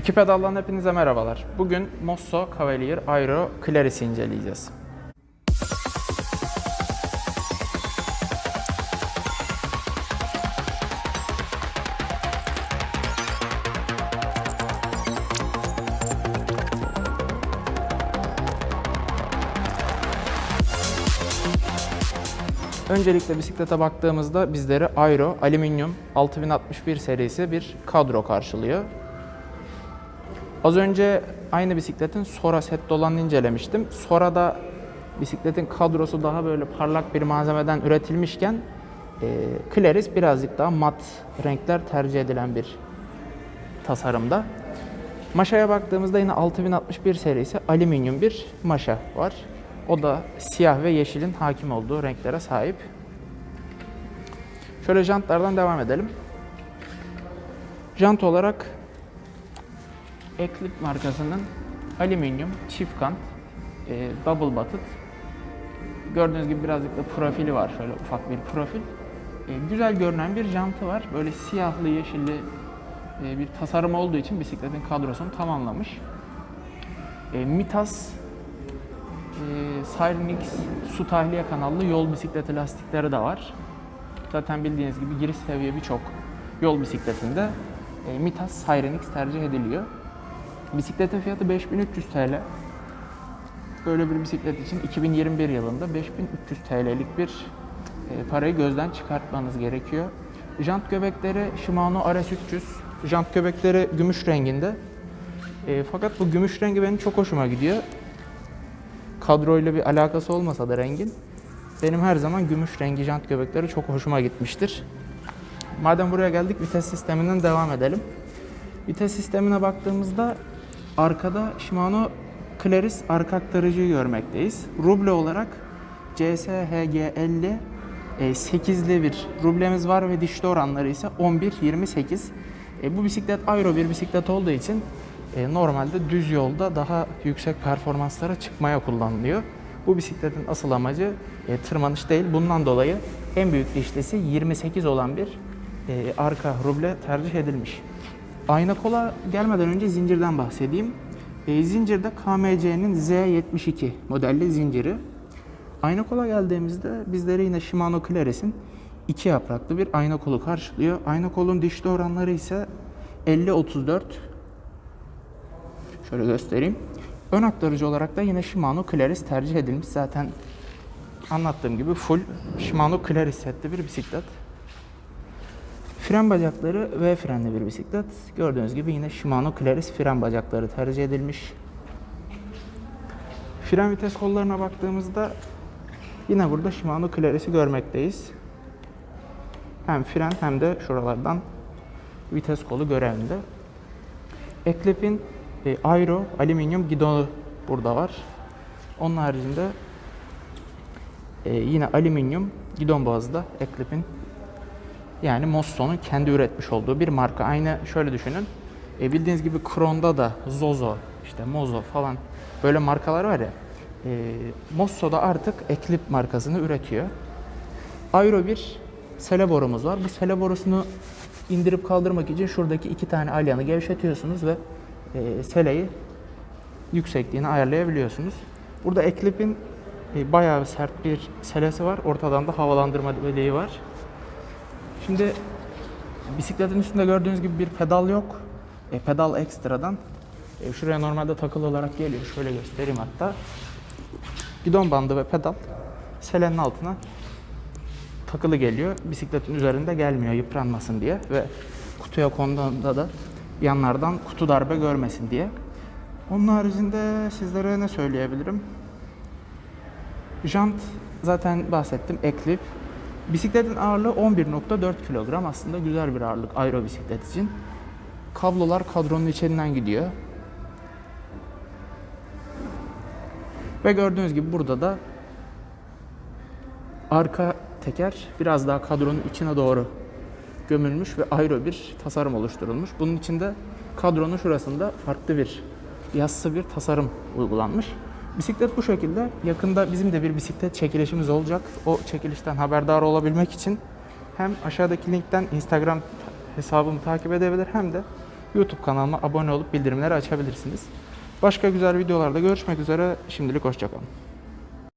İki pedaldan hepinize merhabalar. Bugün Mosso Cavalier Aero Claris'i inceleyeceğiz. Öncelikle bisiklete baktığımızda bizleri Aero Alüminyum 6061 serisi bir kadro karşılıyor. Az önce aynı bisikletin Sora set olanını incelemiştim. Sora'da bisikletin kadrosu daha böyle parlak bir malzemeden üretilmişken e, Claris birazcık daha mat renkler tercih edilen bir tasarımda. Maşaya baktığımızda yine 6061 serisi alüminyum bir maşa var. O da siyah ve yeşilin hakim olduğu renklere sahip. Şöyle jantlardan devam edelim. Jant olarak Eclipse markasının alüminyum çift kant e, double butted. Gördüğünüz gibi birazcık da profili var şöyle ufak bir profil. E, güzel görünen bir jantı var. Böyle siyahlı yeşilli e, bir tasarım olduğu için bisikletin kadrosunu tamamlamış. E, Mitas e, Sirenix su tahliye kanallı yol bisikleti lastikleri de var. Zaten bildiğiniz gibi giriş seviye birçok yol bisikletinde e, Mitas Sirenix tercih ediliyor Bisikletin fiyatı 5300 TL. Böyle bir bisiklet için 2021 yılında 5300 TL'lik bir e, parayı gözden çıkartmanız gerekiyor. Jant göbekleri Shimano RS300. Jant göbekleri gümüş renginde. E, fakat bu gümüş rengi benim çok hoşuma gidiyor. Kadroyla bir alakası olmasa da rengin. Benim her zaman gümüş rengi jant göbekleri çok hoşuma gitmiştir. Madem buraya geldik vites sisteminden devam edelim. Vites sistemine baktığımızda arkada Shimano Claris arka aktarıcıyı görmekteyiz. Ruble olarak CSHG50 e, 8'li bir rublemiz var ve dişli oranları ise 11-28. E, bu bisiklet aero bir bisiklet olduğu için e, normalde düz yolda daha yüksek performanslara çıkmaya kullanılıyor. Bu bisikletin asıl amacı e, tırmanış değil. Bundan dolayı en büyük dişlisi 28 olan bir e, arka ruble tercih edilmiş. Ayna kola gelmeden önce zincirden bahsedeyim. E, zincirde KMC'nin Z72 modelli zinciri. Ayna kola geldiğimizde bizleri yine Shimano Claris'in iki yapraklı bir ayna kolu karşılıyor. Ayna kolun dişli oranları ise 50-34. Şöyle göstereyim. Ön aktarıcı olarak da yine Shimano Claris tercih edilmiş. Zaten anlattığım gibi full Shimano Claris setli bir bisiklet. Fren bacakları V frenli bir bisiklet. Gördüğünüz gibi yine Shimano Claris fren bacakları tercih edilmiş. Fren vites kollarına baktığımızda yine burada Shimano Claris'i görmekteyiz. Hem fren hem de şuralardan vites kolu görevinde. Eklip'in e, Aero alüminyum gidonu burada var. Onun haricinde e, yine alüminyum gidon bazlı Eklip'in yani Mosso'nun kendi üretmiş olduğu bir marka. Aynı şöyle düşünün. E, bildiğiniz gibi Kron'da da Zozo, işte Mozo falan böyle markalar var ya. E, Mosso da artık Eclipse markasını üretiyor. Aero bir sele borumuz var. Bu sele borusunu indirip kaldırmak için şuradaki iki tane alyanı gevşetiyorsunuz ve e, seleyi yüksekliğini ayarlayabiliyorsunuz. Burada Eclipse'in e, bayağı sert bir selesi var. Ortadan da havalandırma deliği var. Şimdi bisikletin üstünde gördüğünüz gibi bir pedal yok. E, pedal ekstradan. E, şuraya normalde takılı olarak geliyor. Şöyle göstereyim hatta. Gidon bandı ve pedal selenin altına takılı geliyor. Bisikletin üzerinde gelmiyor yıpranmasın diye ve kutuya konduğunda da yanlardan kutu darbe görmesin diye. Onun haricinde sizlere ne söyleyebilirim? Jant zaten bahsettim. Eclipse. Bisikletin ağırlığı 11.4 kilogram. Aslında güzel bir ağırlık aero bisiklet için. Kablolar kadronun içinden gidiyor. Ve gördüğünüz gibi burada da arka teker biraz daha kadronun içine doğru gömülmüş ve aero bir tasarım oluşturulmuş. Bunun içinde kadronun şurasında farklı bir yassı bir tasarım uygulanmış. Bisiklet bu şekilde. Yakında bizim de bir bisiklet çekilişimiz olacak. O çekilişten haberdar olabilmek için hem aşağıdaki linkten Instagram hesabımı takip edebilir hem de YouTube kanalıma abone olup bildirimleri açabilirsiniz. Başka güzel videolarda görüşmek üzere. Şimdilik hoşçakalın.